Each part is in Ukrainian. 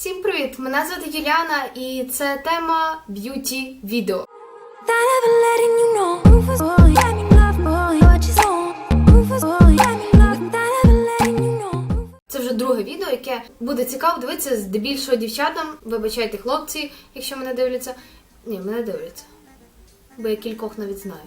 Всім привіт! Мене звати Юліана, і це тема б'юті відео. Це вже друге відео, яке буде цікаво дивитися здебільшого дівчатам. Вибачайте, хлопці, якщо мене дивляться. Ні, мене дивляться. Бо я кількох навіть знаю.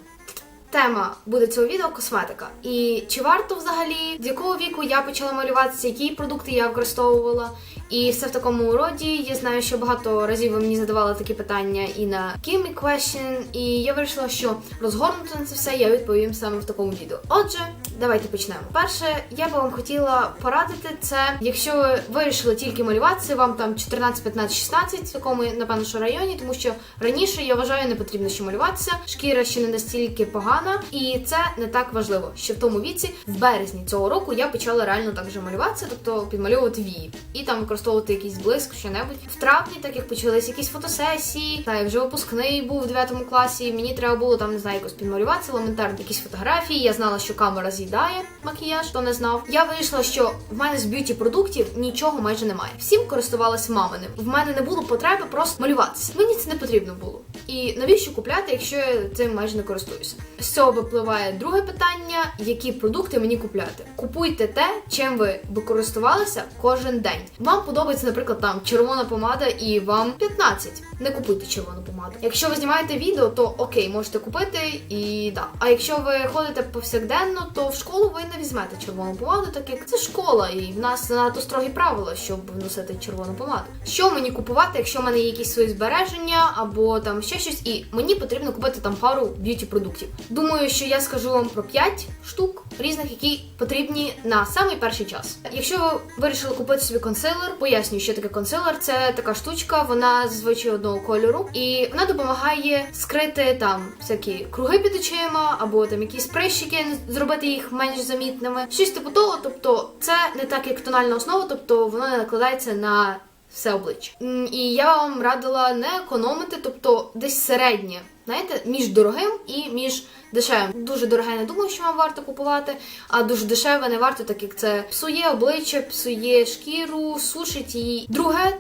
Тема буде цього відео косметика. І чи варто взагалі, з якого віку я почала малюватися, які продукти я використовувала, і все в такому роді. Я знаю, що багато разів ви мені задавали такі питання і на Gimme Question, і я вирішила, що розгорнути на це все я відповім саме в такому відео. Отже, давайте почнемо. Перше, я би вам хотіла порадити це, якщо ви вирішили тільки малюватися, вам там 14, 15, 16 в такому, напевно, що районі, тому що раніше я вважаю, не потрібно ще малюватися. Шкіра ще не настільки погана, і це не так важливо. Що в тому віці, в березні цього року, я почала реально так же малюватися, тобто підмальовувати вії і там використовувати якийсь блиск, що-небудь. В травні, так як почалися якісь фотосесії, та я вже випускний був в 9 класі. Мені треба було там не знаю, якось підмалюватися, елементарно якісь фотографії. Я знала, що камера з'їдає макіяж, хто не знав. Я вирішила, що в мене з б'юті продуктів нічого майже немає. Всім користувалася маминим. В мене не було потреби просто малюватися. Мені це не потрібно було. І навіщо купляти, якщо я цим майже не користуюся? З цього випливає друге питання: які продукти мені купляти? Купуйте те, чим ви використовувалися кожен день. Вам подобається, наприклад, там червона помада, і вам 15. Не купуйте червону помаду. Якщо ви знімаєте відео, то окей, можете купити і да. А якщо ви ходите повсякденно, то в школу ви не візьмете червону помаду, так як це школа, і в нас занадто строгі правила, щоб носити червону помаду. Що мені купувати, якщо в мене є якісь свої збереження або там ще щось, і мені потрібно купити там пару б'юті продуктів. Думаю, що я скажу вам про 5 штук різних, які потрібні на самий перший час. Якщо ви вирішили купити собі консилер, пояснюю, що таке консилер. Це така штучка, вона зазвичай одного кольору, і вона допомагає скрити там всякі круги під очима, або там якісь прищики, зробити їх менш замітними. Щось типу того, тобто це не так, як тональна основа, тобто воно не накладається на все обличчя. І я вам радила не економити, тобто десь середнє, знаєте, між дорогим і між дешевим. Дуже дороге не думаю, що вам варто купувати, а дуже дешеве не варто, так як це псує обличчя, псує шкіру, сушить її. Друге,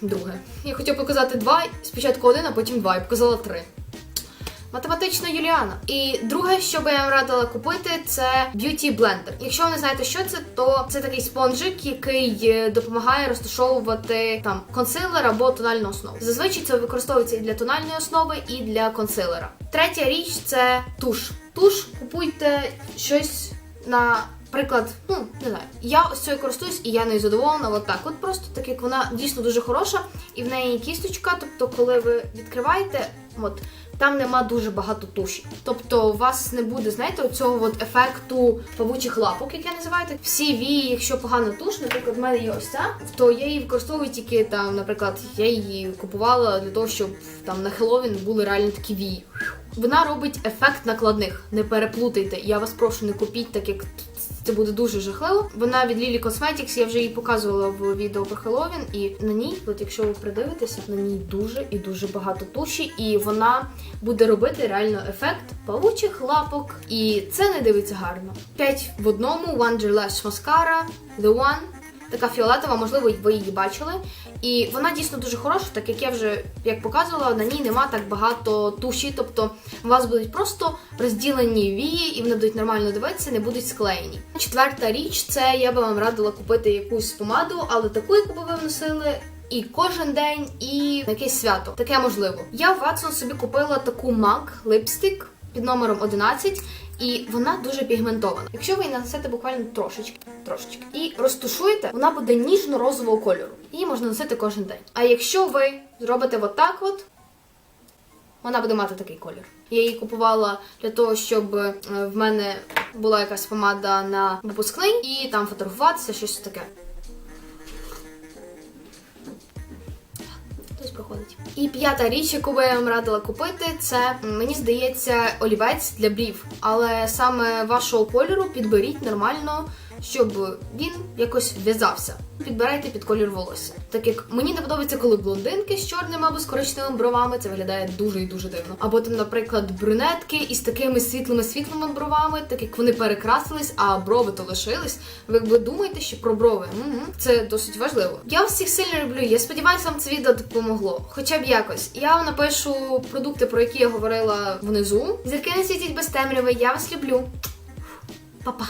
друге. Я хотіла показати два, спочатку один, а потім два, і показала три. Математична Юліана. І друге, що би я вам радила купити, це б'юті блендер. Якщо ви не знаєте, що це, то це такий спонжик, який е, допомагає розташовувати там консилер або тональну основу. Зазвичай це використовується і для тональної основи, і для консилера. Третя річ це туш. Туш купуйте щось на. Приклад, ну не знаю, я ось цією користуюсь і я нею задоволена. От так, от просто так як вона дійсно дуже хороша, і в неї кісточка. Тобто, коли ви відкриваєте, от там нема дуже багато туші. Тобто, у вас не буде, знаєте, оцього от ефекту павучих лапок, як я називаю. так. Всі вії, якщо погана туш, наприклад, в мене є ось ця, то я її використовую тільки там, наприклад, я її купувала для того, щоб там на Хеллоуін були реально такі вії. Вона робить ефект накладних. Не переплутайте. Я вас прошу, не купіть, так як це буде дуже жахливо. Вона від Lily Cosmetics, я вже її показувала в відео про Хеллоуін, і на ній, от якщо ви придивитеся, на ній дуже і дуже багато туші, і вона буде робити реально ефект павучих лапок. І це не дивиться гарно. П'ять в одному Wonder Lash Mascara, The One. Така фіолетова, можливо, ви її бачили. І вона дійсно дуже хороша, так як я вже як показувала, на ній нема так багато туші. Тобто у вас будуть просто розділені вії, і вони будуть нормально дивитися, не будуть склеєні. Четверта річ це я би вам радила купити якусь помаду, але таку, яку би ви носили. І кожен день, і на якесь свято. Таке можливо. Я в Watson собі купила таку MAC липстик під номером 11, і вона дуже пігментована. Якщо ви її нанесете буквально трошечки, трошечки, і розтушуєте, вона буде ніжно-розового кольору. Її можна носити кожен день. А якщо ви зробите отак от, вона буде мати такий колір. Я її купувала для того, щоб е, в мене була якась помада на випускний і там фотографуватися, щось таке. Проходить. І п'ята річ, яку би я вам радила купити, це мені здається олівець для брів. Але саме вашого кольору підберіть нормально щоб він якось в'язався. Підбирайте під колір волосся. Так як мені не подобається, коли блондинки з чорними або з коричневими бровами, це виглядає дуже і дуже дивно. Або там, наприклад, брюнетки із такими світлими світлими бровами, так як вони перекрасились, а брови то лишились. Ви якби думаєте, що про брови Мгм. це досить важливо. Я всіх сильно люблю. Я сподіваюся, вам це відео допомогло. Хоча б якось. Я вам напишу продукти, про які я говорила внизу. Зірки не світять без темряви. Я вас люблю. Па-па.